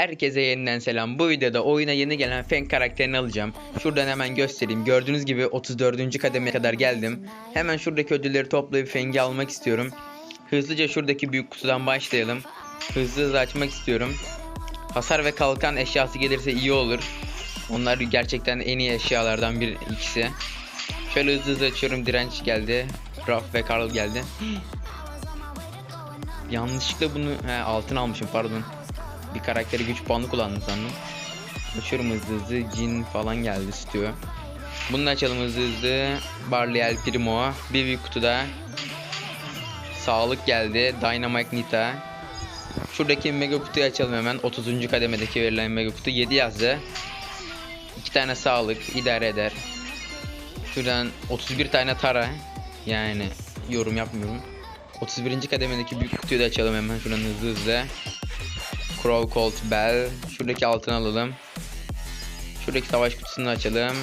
Herkese yeniden selam. Bu videoda oyuna yeni gelen Feng karakterini alacağım. Şuradan hemen göstereyim. Gördüğünüz gibi 34. kademeye kadar geldim. Hemen şuradaki ödülleri toplayıp Feng'i almak istiyorum. Hızlıca şuradaki büyük kutudan başlayalım. Hızlı hızlı açmak istiyorum. Hasar ve kalkan eşyası gelirse iyi olur. Onlar gerçekten en iyi eşyalardan bir ikisi. Şöyle hızlı hızlı açıyorum. Direnç geldi. Raf ve Karl geldi. Yanlışlıkla bunu he, altın almışım pardon. Bir karakteri güç puanı kullandım sandım. Açıyorum hızlı hızlı. Jin falan geldi istiyor. Bunu da açalım hızlı hızlı. Barley El Primo. Bir büyük kutuda. Sağlık geldi. Dynamite Nita. Şuradaki mega kutuyu açalım hemen. 30. kademedeki verilen mega kutu 7 yazdı. 2 tane sağlık idare eder. Şuradan 31 tane tara. Yani yorum yapmıyorum. 31. kademedeki büyük kutuyu da açalım hemen şuradan hızlı hızlı. Crow Colt Bell. Şuradaki altını alalım. Şuradaki savaş kutusunu açalım.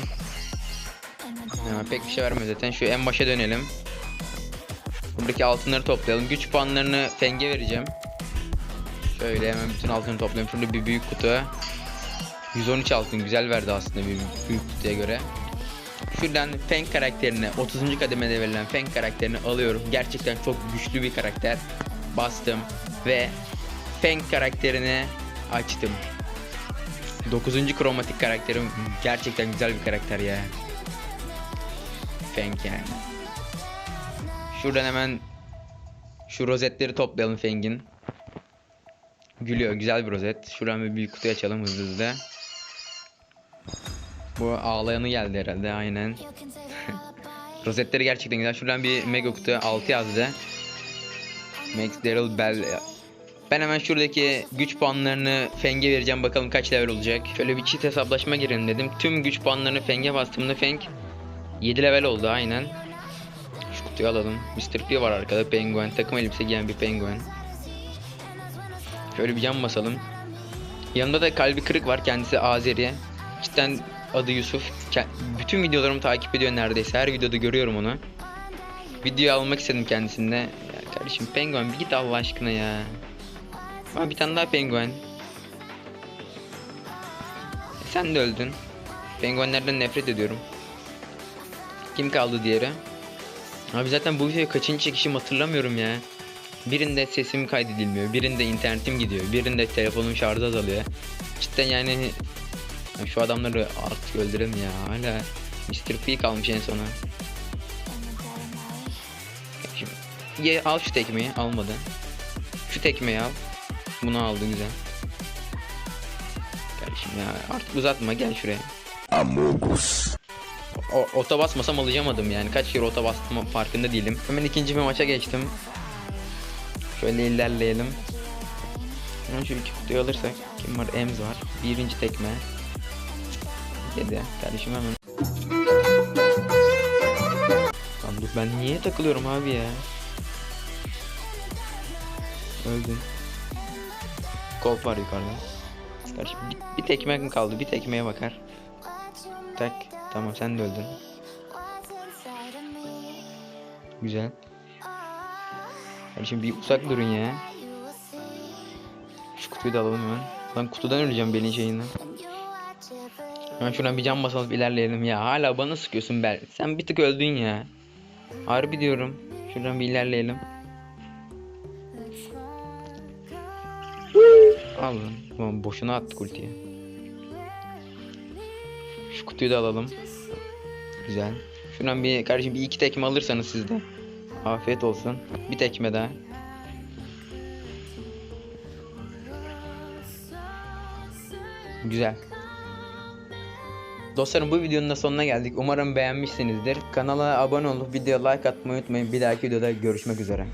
Ya, pek bir şey vermiyor zaten. Şu en başa dönelim. Buradaki altınları toplayalım. Güç puanlarını Feng'e vereceğim. Şöyle hemen bütün altını toplayalım. Şurada bir büyük kutu. 113 altın güzel verdi aslında bir büyük kutuya göre. Şuradan Feng karakterini 30. kademede verilen Feng karakterini alıyorum. Gerçekten çok güçlü bir karakter. Bastım ve Feng karakterini açtım. 9. kromatik karakterim gerçekten güzel bir karakter ya. Feng yani. Şuradan hemen şu rozetleri toplayalım Feng'in. Gülüyor güzel bir rozet. Şuradan bir büyük kutu açalım hızlı hızlı. Bu ağlayanı geldi herhalde aynen. Rozetleri gerçekten güzel. Şuradan bir mega kutu 6 yazdı. Max Daryl Bell. Ben hemen şuradaki güç puanlarını Feng'e vereceğim. Bakalım kaç level olacak. Şöyle bir cheat hesaplaşma girelim dedim. Tüm güç puanlarını Feng'e bastığımda Feng 7 level oldu aynen. Şu kutuyu alalım. Mr. P var arkada penguen. Takım elbise giyen bir penguen. Şöyle bir cam basalım. Yanında da kalbi kırık var. Kendisi Azeri. Cidden adı Yusuf. Bütün videolarımı takip ediyor neredeyse. Her videoda görüyorum onu. Video almak istedim kendisinde. Ya kardeşim penguen bir git Allah aşkına ya. Aa, bir tane daha penguen. Sen de öldün. Penguenlerden nefret ediyorum. Kim kaldı diğeri? Abi zaten bu videoyu kaçıncı çekişim hatırlamıyorum ya. Birinde sesim kaydedilmiyor, birinde internetim gidiyor, birinde telefonum şarjı azalıyor. Cidden yani ya şu adamları artık öldürelim ya. Hala Mr. P kalmış en sona. Ye, al şu tekmeyi, almadı. Şu tekmeyi al. Bunu aldı güzel. Kardeşim ya artık uzatma gel şuraya. Amogus. O, ota basmasam alacamadım yani. Kaç kere ota bastım farkında değilim. Hemen ikinci bir maça geçtim. Şöyle ilerleyelim. Hemen şu iki kutuyu alırsak. Kim var? Ems var. Birinci tekme. Yedi. Kardeşim hemen. Lan dur ben niye takılıyorum abi ya? Öldün. Kolp var yukarıda. Bir, bir tekme mi kaldı? Bir tekmeye bakar. Tak. Tamam sen de öldün. Güzel. Kardeşim bir uzak durun ya. Şu kutuyu da alalım hemen. Lan kutudan öleceğim belin şeyinden. Hemen şuradan bir cam basalım ilerleyelim ya. Hala bana sıkıyorsun Bel. Sen bir tık öldün ya. Harbi diyorum. Şuradan bir ilerleyelim. Al lan. Tamam boşuna attık ultiyi. Şu kutuyu da alalım. Güzel. Şuradan bir kardeşim bir iki tekme alırsanız sizde. Afiyet olsun. Bir tekme daha. Güzel. Dostlarım bu videonun da sonuna geldik. Umarım beğenmişsinizdir. Kanala abone olup videoya like atmayı unutmayın. Bir dahaki videoda görüşmek üzere.